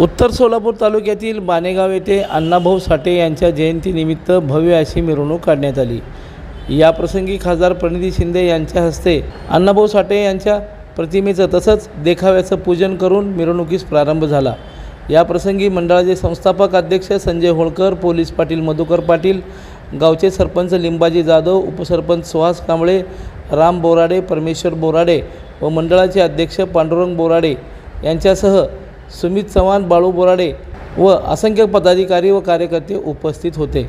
उत्तर सोलापूर तालुक्यातील बानेगाव येथे अण्णाभाऊ साठे यांच्या जयंतीनिमित्त भव्य अशी मिरवणूक काढण्यात आली. याप्रसंगी खासदार प्रणिती शिंदे यांच्या हस्ते अण्णाभाऊ साठे यांच्या प्रतिमेचं तसंच देखाव्याचं पूजन करून मिरवणुकीस प्रारंभ झाला. याप्रसंगी मंडळाचे संस्थापक अध्यक्ष संजय होळकर पोलीस पाटील मधुकर पाटील गावचे सरपंच लिंबाजी जाधव उपसरपंच सुहास कांबळे राम बोराडे परमेश्वर बोराडे व मंडळाचे अध्यक्ष पांडुरंग बोराडे यांच्यासह सुमित चव्हाण बाळू बोराडे व असंख्य पदाधिकारी व कार्यकर्ते उपस्थित होते.